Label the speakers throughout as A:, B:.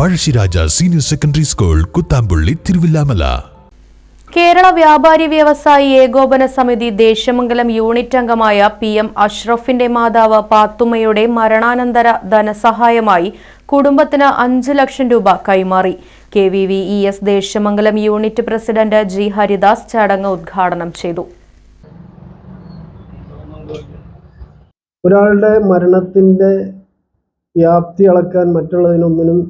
A: Pazhassiraja senior secondary school Kuthampully Thiruvilwamala.
B: Kerala Vyapari Vyavasayi Ekopana Samithi Desamangalam unit അംഗമായ P M അഷ്റഫിന്റെ മാതാവ് പാത്തുമ്മയുടെ മരണാനന്തര ധനസഹായമായി കുടുംബത്തിന് അഞ്ച് ലക്ഷം രൂപ കൈമാറി. K V V E S Desamangalam unit president G Haridas ചടങ്ങ് ഉദ്ഘാടനം ചെയ്തു.
C: ഒരാളുടെ മരണത്തിന്റെ വ്യാപ്തി അളക്കാൻ മറ്റുള്ളതിനൊന്നിനും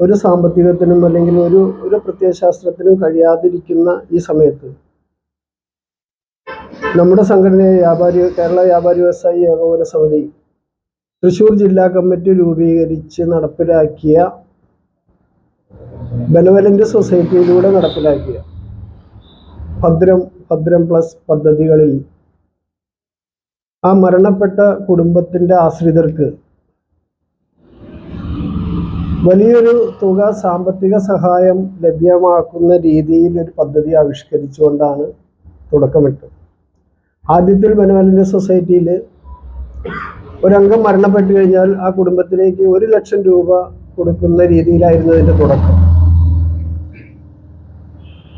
C: ഒരു സാമ്പത്തികത്തിനും അല്ലെങ്കിൽ ഒരു ഒരു പ്രത്യയശാസ്ത്രത്തിനും കഴിയാതിരിക്കുന്ന ഈ സമയത്ത് നമ്മുടെ സംഘടനയായ വ്യാപാരി കേരള വ്യാപാരി വ്യവസായി ഏകോപന സമിതി തൃശൂർ ജില്ലാ കമ്മിറ്റി രൂപീകരിച്ച് നടപ്പിലാക്കിയ ബെനവലന്റ് സൊസൈറ്റിയിലൂടെ നടപ്പിലാക്കിയ ഭദ്രം ഭദ്രം പ്ലസ് പദ്ധതികളിൽ ആ മരണപ്പെട്ട കുടുംബത്തിന്റെ ആശ്രിതർക്ക് വലിയൊരു തുക സാമ്പത്തിക സഹായം ലഭ്യമാക്കുന്ന രീതിയിൽ ഒരു പദ്ധതി ആവിഷ്കരിച്ചുകൊണ്ടാണ് തുടക്കമിട്ടത്. ആദ്യത്തിൽ ബെനവലന്റ് സൊസൈറ്റിയിൽ ഒരംഗം മരണപ്പെട്ടു കഴിഞ്ഞാൽ ആ കുടുംബത്തിലേക്ക് ഒരു ലക്ഷം രൂപ കൊടുക്കുന്ന രീതിയിലായിരുന്നു അതിന്റെ തുടക്കം.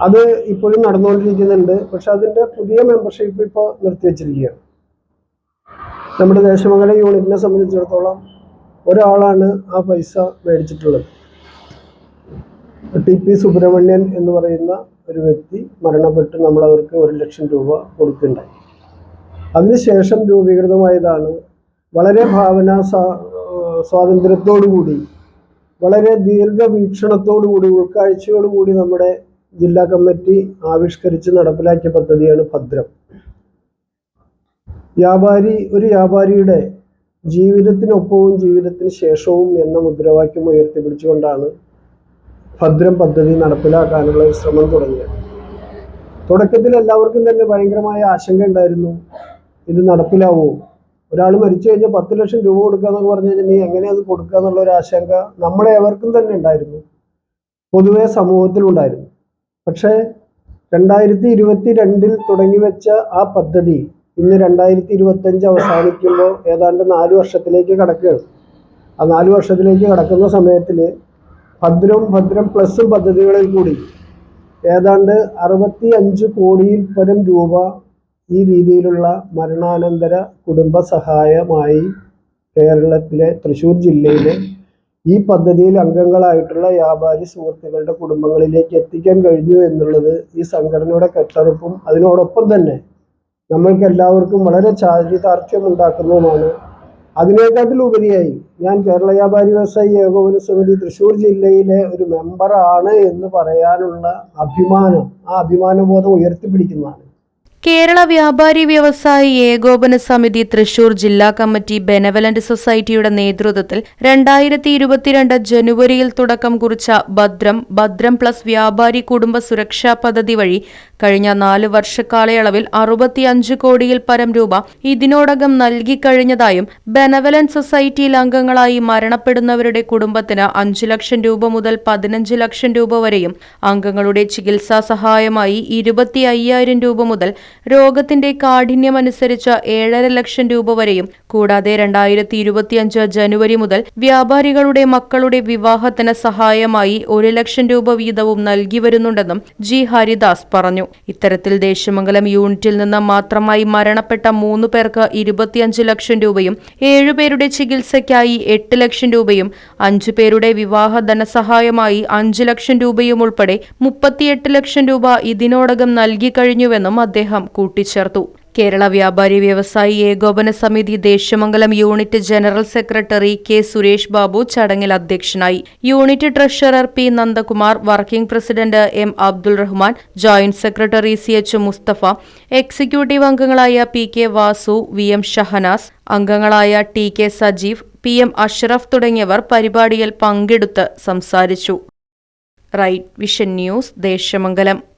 C: അത് ഇപ്പോഴും നടന്നുകൊണ്ടിരിക്കുന്നുണ്ട്. പക്ഷെ അതിന്റെ പുതിയ മെമ്പർഷിപ്പ് ഇപ്പോൾ നിർത്തിവെച്ചിരിക്കുകയാണ്. നമ്മുടെ ദേശമംഗല യൂണിറ്റിനെ സംബന്ധിച്ചിടത്തോളം ഒരാളാണ് ആ പൈസ മേടിച്ചിട്ടുള്ളത്. ടി പി സുബ്രഹ്മണ്യൻ എന്ന് പറയുന്ന ഒരു വ്യക്തി മരണപ്പെട്ട് നമ്മൾ അവർക്ക് ഒരു ലക്ഷം രൂപ കൊടുക്കുന്നുണ്ടായി അതിനുശേഷം രൂപീകൃതമായതാണ്. വളരെ ഭാവന സ്വാതന്ത്ര്യത്തോടുകൂടി വളരെ ദീർഘവീക്ഷണത്തോടുകൂടി ഉൾക്കാഴ്ചയോടുകൂടി നമ്മുടെ ജില്ലാ കമ്മിറ്റി ആവിഷ്കരിച്ച് നടപ്പിലാക്കിയ പദ്ധതിയാണ് ഭദ്രം. വ്യാപാരി ഒരു വ്യാപാരിയുടെ ജീവിതത്തിനൊപ്പവും ജീവിതത്തിന് ശേഷവും എന്ന മുദ്രാവാക്യം ഉയർത്തിപ്പിടിച്ചുകൊണ്ടാണ് ഭദ്രം പദ്ധതി നടപ്പിലാക്കാനുള്ള ഒരു ശ്രമം തുടങ്ങിയത്. തുടക്കത്തിൽ എല്ലാവർക്കും തന്നെ ഭയങ്കരമായ ആശങ്ക ഉണ്ടായിരുന്നു. ഇത് നടപ്പിലാവുമോ ഒരാൾ മരിച്ചു കഴിഞ്ഞാൽ പത്ത് ലക്ഷം രൂപ കൊടുക്കുക എന്നൊക്കെ പറഞ്ഞു കഴിഞ്ഞാൽ നീ എങ്ങനെ അത് കൊടുക്കുക എന്നുള്ള ഒരു ആശങ്ക നമ്മളെ എവർക്കും തന്നെ ഉണ്ടായിരുന്നു. പൊതുവെ സമൂഹത്തിലുണ്ടായിരുന്നു. പക്ഷേ രണ്ടായിരത്തി ഇരുപത്തി രണ്ടിൽ തുടങ്ങി വെച്ച ആ പദ്ധതി ഇന്ന് രണ്ടായിരത്തി ഇരുപത്തഞ്ച് അവസാനിക്കുമ്പോൾ ഏതാണ്ട് നാല് വർഷത്തിലേക്ക് കടക്കുകയാണ്. ആ നാല് വർഷത്തിലേക്ക് കടക്കുന്ന സമയത്തിൽ ഭദ്രം ഭദ്രം പ്ലസും പദ്ധതികളിൽ കൂടി ഏതാണ്ട് അറുപത്തി അഞ്ച് കോടിയിൽ പരം രൂപ ഈ രീതിയിലുള്ള മരണാനന്തര കുടുംബ സഹായമായി കേരളത്തിലെ തൃശ്ശൂർ ജില്ലയിലെ ഈ പദ്ധതിയിൽ അംഗങ്ങളായിട്ടുള്ള വ്യാപാരി സുഹൃത്തുക്കളുടെ കുടുംബങ്ങളിലേക്ക് എത്തിക്കാൻ കഴിഞ്ഞു എന്നുള്ളത് ഈ സംഘടനയുടെ കെട്ടറുപ്പും അതിനോടൊപ്പം തന്നെ നമ്മൾക്ക് എല്ലാവർക്കും വളരെ ചാരിതാർത്ഥ്യം ഉണ്ടാക്കുന്നതുമാണ്. അതിനേക്കാട്ടിലുപരിയായി ഞാൻ കേരള വ്യാപാരി വ്യവസായി ഏകോപന സമിതി തൃശ്ശൂർ ജില്ലയിലെ ഒരു മെമ്പറാണ് എന്ന് പറയാനുള്ള അഭിമാനം ആ അഭിമാനബോധം ഉയർത്തിപ്പിടിക്കുന്നതാണ്.
B: കേരള വ്യാപാരി വ്യവസായി ഏകോപന സമിതി തൃശൂർ ജില്ലാ കമ്മിറ്റി ബെനവലന്റ് സൊസൈറ്റിയുടെ നേതൃത്വത്തിൽ രണ്ടായിരത്തി ഇരുപത്തിരണ്ട് ജനുവരിയിൽ തുടക്കം കുറിച്ച ഭദ്രം ഭദ്രം പ്ലസ് വ്യാപാരി കുടുംബ സുരക്ഷാ പദ്ധതി വഴി കഴിഞ്ഞ നാല് വർഷക്കാലയളവിൽ അറുപത്തിയഞ്ച് കോടിയിൽ പരം രൂപ ഇതിനോടകം നൽകിക്കഴിഞ്ഞതായും ബെനവലന്റ് സൊസൈറ്റിയിൽ അംഗങ്ങളായി മരണപ്പെടുന്നവരുടെ കുടുംബത്തിന് അഞ്ചു ലക്ഷം രൂപ മുതൽ പതിനഞ്ച് ലക്ഷം രൂപ വരെയും അംഗങ്ങളുടെ ചികിത്സാ സഹായമായി ഇരുപത്തി രൂപ മുതൽ രോഗത്തിന്റെ കാഠിന്യമനുസരിച്ച് ഏഴര ലക്ഷം രൂപ വരെയും കൂടാതെ രണ്ടായിരത്തി ഇരുപത്തിയഞ്ച് ജനുവരി മുതൽ വ്യാപാരികളുടെ മക്കളുടെ വിവാഹത്തിന് സഹായമായി ഒരു ലക്ഷം രൂപ വീതവും നൽകി വരുന്നുണ്ടെന്നും ജി ഹരിദാസ് പറഞ്ഞു. ഇത്തരത്തിൽ ദേശമംഗലം യൂണിറ്റിൽ നിന്ന് മാത്രമായി മരണപ്പെട്ട മൂന്ന് പേർക്ക് ഇരുപത്തിയഞ്ച് ലക്ഷം രൂപയും ഏഴുപേരുടെ ചികിത്സയ്ക്കായി എട്ട് ലക്ഷം രൂപയും അഞ്ചു പേരുടെ വിവാഹ ധനസഹായമായി അഞ്ചു ലക്ഷം രൂപയും ഉൾപ്പെടെ മുപ്പത്തിയെട്ട് ലക്ഷം രൂപ ഇതിനോടകം നൽകി കഴിഞ്ഞുവെന്നും അദ്ദേഹം കൂട്ടിച്ചേർത്തു. കേരള വ്യാപാരി വ്യവസായി ഏകോപന സമിതി Deshamangalam unit general secretary K Suresh Babu ചടങ്ങിൽ അധ്യക്ഷനായി. Unit treasurer P Nandakumar working president M Abdul Rahman joint secretary C H Mustafa executive അംഗങ്ങളായ P K Vasu V M Shahanas അംഗങ്ങളായ T K Sajeev
D: P M Ashraf തുടങ്ങിയവർ പരിപാടിയിൽ പങ്കെടുത്ത് സംസാരിച്ചു. Right vision news Deshamangalam.